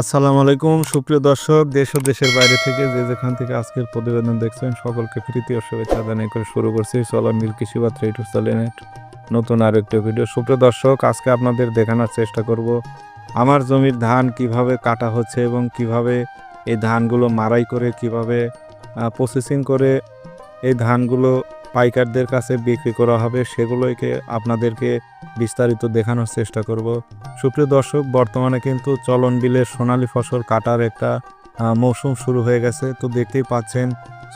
আসসালামু আলাইকুম, সুপ্রিয় দর্শক, দেশ ও দেশের বাইরে থেকে যে যেখান থেকে আজকের প্রতিবেদন দেখছেন, সকলকে প্রীতি ও শুভেচ্ছা জানিয়ে করে শুরু করছি চলন মিল কৃষিপাত্র ইউটিউব চ্যানেলের নতুন আর একটি ভিডিও সুপ্রিয় দর্শক, আজকে আপনাদের দেখানোর চেষ্টা করব আমার জমির ধান কীভাবে কাটা হচ্ছে এবং কীভাবে এই ধানগুলো মারাই করে, কীভাবে প্রসেসিং করে এই ধানগুলো পাইকারদের কাছে বিক্রি করা হবে, সেগুলোকে আপনাদেরকে বিস্তারিত দেখানোর চেষ্টা করব। সুপ্রিয় দর্শক, বর্তমানে কিন্তু চলন বিলের সোনালী ফসল কাটার একটা মৌসুম শুরু হয়ে গেছে। তো দেখতেই পাচ্ছেন,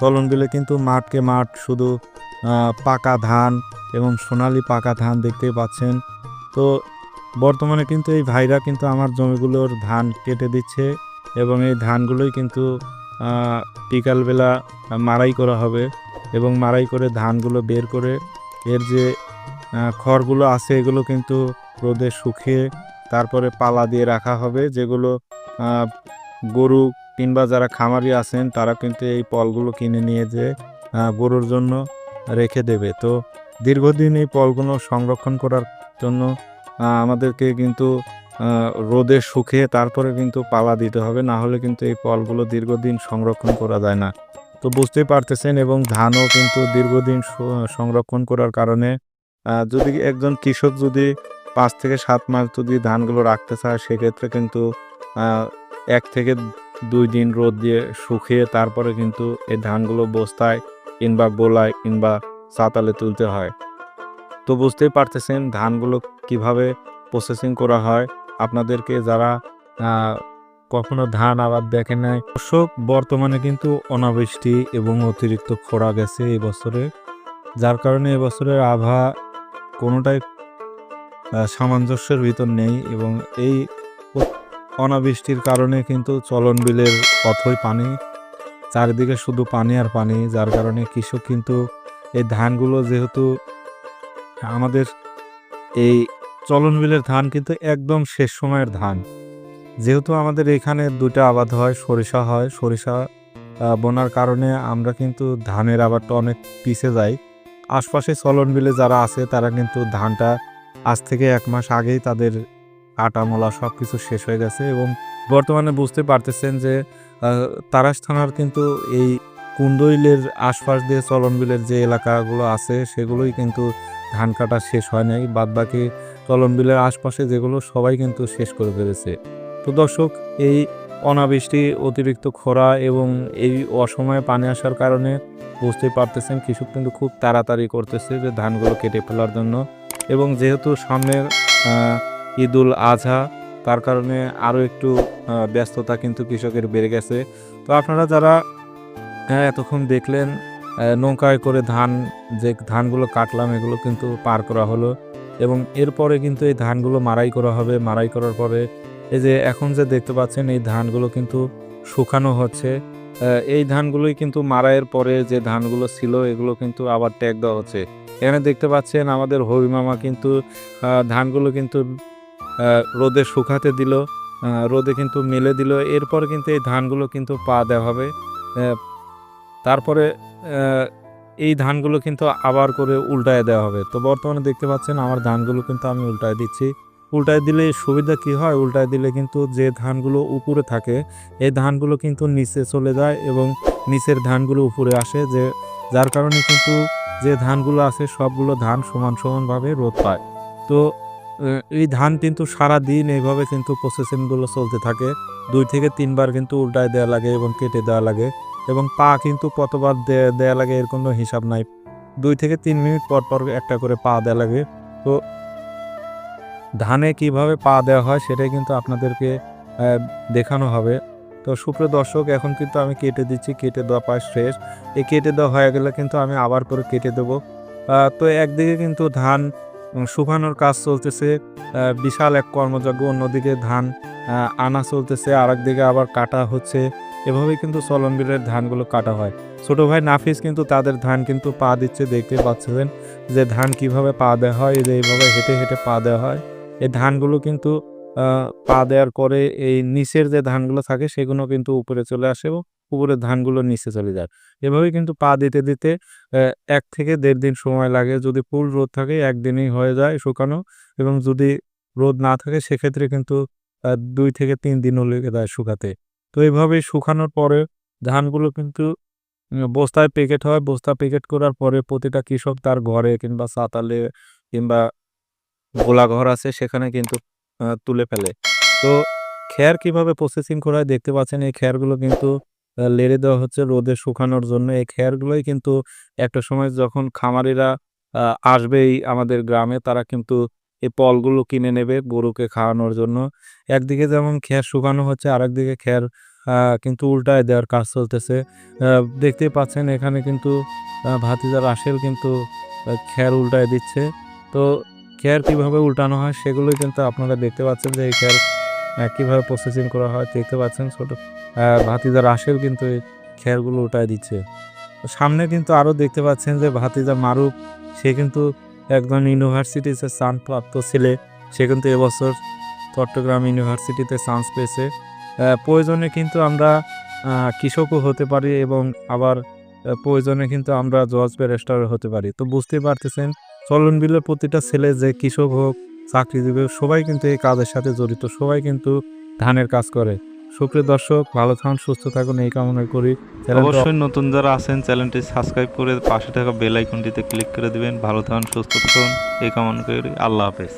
চলন বিলে কিন্তু মাঠকে মাঠ শুধু পাকা ধান এবং সোনালী পাকা ধান দেখতেই পাচ্ছেন। তো বর্তমানে কিন্তু এই ভাইরা কিন্তু আমার জমিগুলোর ধান কেটে দিচ্ছে এবং এই ধানগুলোই কিন্তু বিকালবেলা মারাই করা হবে। এবং মারাই করে ধানগুলো বের করে এর যে খড়গুলো আছে এগুলো কিন্তু রোদে শুকিয়ে তারপরে পালা দিয়ে রাখা হবে। যেগুলো গরু কিংবা যারা খামারি আছেন তারা কিন্তু এই পলগুলো কিনে নিয়ে যে গরুর জন্য রেখে দেবে। তো দীর্ঘদিন এই পলগুলো সংরক্ষণ করার জন্য আমাদেরকে কিন্তু রোদে শুকিয়ে তারপরে কিন্তু পালা দিতে হবে। না হলে কিন্তু এই পলগুলো দীর্ঘদিন সংরক্ষণ করা যায় না। তো বুঝতেই পারতেছেন এবং ধানও কিন্তু দীর্ঘদিন সংরক্ষণ করার কারণে যদি একজন কৃষক যদি পাঁচ থেকে সাত মাস যদি ধানগুলো রাখতে চায়, সেক্ষেত্রে কিন্তু এক থেকে দুই দিন রোদ দিয়ে শুকিয়ে তারপরে কিন্তু এই ধানগুলো বস্তায় কিংবা গোলায় কিংবা চাতালে তুলতে হয়। তো বুঝতেই পারতেছেন ধানগুলো কীভাবে প্রসেসিং করা হয়। আপনাদেরকে যারা কখনো ধান আবাদ দেখে নাই। দর্শক, বর্তমানে কিন্তু অনাবৃষ্টি এবং অতিরিক্ত খরা গেছে এই বছরে, যার কারণে এবছরের আবহাওয়া কোনোটাই সামঞ্জস্যের ভিতর নেই এবং এই অনাবৃষ্টির কারণে কিন্তু চলন বিলের পথই পানি, চারিদিকে শুধু পানি আর পানি, যার কারণে কৃষক কিন্তু এই ধানগুলো যেহেতু, আমাদের এই চলন বিলের ধান কিন্তু একদম শেষ সময়ের ধান। যেহেতু আমাদের এখানে দুটো আবাদ হয়, সরিষা হয়, সরিষা বোনার কারণে আমরা কিন্তু ধানের আবাদটা অনেক পিছে যাই। আশপাশে চলন বিলে যারা আছে, তারা কিন্তু ধানটা আজ থেকে এক মাস আগেই তাদের আটামলা সব কিছু শেষ হয়ে গেছে এবং বর্তমানে বুঝতে পারতেছেন যে তারাস থানার কিন্তু এই কুন্দইলের আশপাশ দিয়ে চলন বিলের যে এলাকাগুলো আছে, সেগুলোই কিন্তু ধান কাটা শেষ হয় নাই। বাদবাকি চলন বিলের আশপাশে যেগুলো, সবাই কিন্তু শেষ করে ফেলেছে। তো দর্শক, এই অনাবৃষ্টি, অতিরিক্ত খরা এবং এই অসময়ে পানি আসার কারণে বুঝতেই পারতেছেন কৃষক কিন্তু খুব তাড়াতাড়ি করতেছে যে ধানগুলো কেটে ফেলার জন্য এবং যেহেতু সামনের ঈদুল আজহা, তার কারণে আরও একটু ব্যস্ততা কিন্তু কৃষকের বেড়ে গেছে। তো আপনারা যারা এতক্ষণ দেখলেন নৌকায় করে ধান, যে ধানগুলো কাটলাম, এগুলো কিন্তু পার করা হলো এবং এরপরে কিন্তু এই ধানগুলো মারাই করা হবে। মারাই করার পরে এই যে এখন যে দেখতে পাচ্ছেন, এই ধানগুলো কিন্তু শুকানো হচ্ছে। এই ধানগুলোই কিন্তু মারাইয়ের পরে যে ধানগুলো ছিল, এগুলো কিন্তু আবার ট্যাগ দেওয়া হচ্ছে। এখানে দেখতে পাচ্ছেন, আমাদের হবি মামা কিন্তু ধানগুলো কিন্তু রোদে শুকাতে দিল রোদে কিন্তু মেলে দিল। এরপর কিন্তু এই ধানগুলো কিন্তু পা দেওয়া হবে। তারপরে এই ধানগুলো কিন্তু আবার করে উল্টায় দেওয়া হবে। তো বর্তমানে দেখতে পাচ্ছেন, আমার ধানগুলো কিন্তু আমি উল্টায় দিচ্ছি। উল্টায় দিলে সুবিধা কি হয়? উল্টায় দিলে কিন্তু যে ধানগুলো উপরে থাকে, এই ধানগুলো কিন্তু নিচে চলে যায় এবং নিচের ধানগুলো উপরে আসে যে, যার কারণে কিন্তু যে ধানগুলো আছে সবগুলো ধান সমান সমানভাবে রোদ পায়। তো এই ধান কিন্তু সারা দিন এইভাবে কিন্তু প্রসেসিংগুলো চলতে থাকে। দুই থেকে তিনবার কিন্তু উল্টায় দেওয়া লাগে এবং কেটে দেওয়া লাগে এবং পা কিন্তু কতবার দে- দেয়া লাগে এর কোনো হিসাব নাই। দুই থেকে তিন মিনিট পর পর একটা করে পা দেওয়া লাগে। তো ধানে কীভাবে পা দেওয়া হয় সেটাই কিন্তু আপনাদেরকে দেখানো হবে। তো সুপ্রিয় দর্শক, এখন কিন্তু আমি কেটে দিচ্ছি, কেটে দেওয়া পায় শেষ। এই কেটে দেওয়া হয়ে গেলে কিন্তু আমি আবার করে কেটে দেবো। তো একদিকে কিন্তু ধান শুকানোর কাজ চলতেছে বিশাল এক কর্মযজ্ঞ, অন্যদিকে ধান আনা চলতেছে আর একদিকে আবার কাটা হচ্ছে। এভাবেই কিন্তু চলন বিলের ধানগুলো কাটা হয়। ছোটো ভাই নাফিস কিন্তু তাদের ধান কিন্তু পা দিচ্ছে, দেখতে পাচ্ছেন যে ধান কীভাবে পা দেওয়া হয়, যে এইভাবে হেঁটে হেঁটে পা দেওয়া হয়। এই ধানগুলো কিন্তু পা দেওয়ার পরে এই নিচের যে ধানগুলো থাকে সেগুলো কিন্তু উপরে চলে আসে এবং উপরের ধানগুলো নিচে চলে যায়। এভাবে কিন্তু পা দিতে দিতে এক থেকে দেড় দিন সময় লাগে। যদি ফুল রোদ থাকে, একদিনেই হয়ে যায় শুকানো এবং যদি রোদ না থাকে সেক্ষেত্রে কিন্তু দুই থেকে তিন দিনও লেগে যায় শুকাতে। তো এইভাবে শুকানোর পরে ধানগুলো কিন্তু বস্তায় প্যাকেট হয়। বস্তা প্যাকেট করার পরে প্রতিটা কৃষক তার ঘরে কিংবা চাতালে কিংবা গোলা ঘর আছে সেখানে কিন্তু তুলে ফেলে। তো খ্যার কীভাবে প্রসেসিং করা দেখতে পাচ্ছেন এই খ্যারগুলো কিন্তু লেড়ে দেওয়া হচ্ছে রোদে শুকানোর জন্য। এই খ্যারগুলোই কিন্তু একটা সময় যখন খামারিরা আসবেই আমাদের গ্রামে তারা কিন্তু এই পলগুলো কিনে নেবে গরুকে খাওয়ানোর জন্য। একদিকে যেমন খ্যার শুকানো হচ্ছে আরেকদিকে খ্যার কিন্তু উল্টায় দেওয়ার কাজ চলতেছে। দেখতেই পাচ্ছেন এখানে কিন্তু আহ, ভাতিজা রাসেল কিন্তু খ্যার উল্টায় দিচ্ছে। তো খ্যার কীভাবে উল্টানো হয় সেগুলোই কিন্তু আপনারা দেখতে পাচ্ছেন যে এই খেয়ার কীভাবে প্রসেসিং করা হয় দেখতে পাচ্ছেন ছোটো আহ, ভাতিজা রাসেল কিন্তু এই খ্যারগুলো উল্টায় দিচ্ছে। সামনে কিন্তু আরও দেখতে পাচ্ছেন যে ভাতিজা মারুফ সে কিন্তু একজন ইউনিভার্সিটিতে প্রাপ্ত ছেলে সে কিন্তু এবছর চট্টগ্রাম ইউনিভার্সিটিতে চান্স পেয়েছে। প্রয়োজনে কিন্তু আমরা কৃষকও হতে পারি এবং আবার প্রয়োজনে কিন্তু আমরা জজ ব্যারিস্টারও হতে পারি। তো বুঝতেই পারতেছেন চলন বিলের প্রতিটা ছেলে যে কৃষক হোক, চাকরিজীবী সবাই কিন্তু এই কাজের সাথে জড়িত, সবাই কিন্তু ধানের কাজ করে। সুপ্রিয় দর্শক, ভালো থাকুন, সুস্থ থাকুন, এই কামনা করি। অবশ্যই নতুন যারা আছেন চ্যানেলটি সাবস্ক্রাইব করে পাশে থাকা বেল আইকনটিতে ক্লিক করে দিবেন। ভালো থাকুন, সুস্থ থাকুন, এই কামনা করি। আল্লাহ হাফেজ।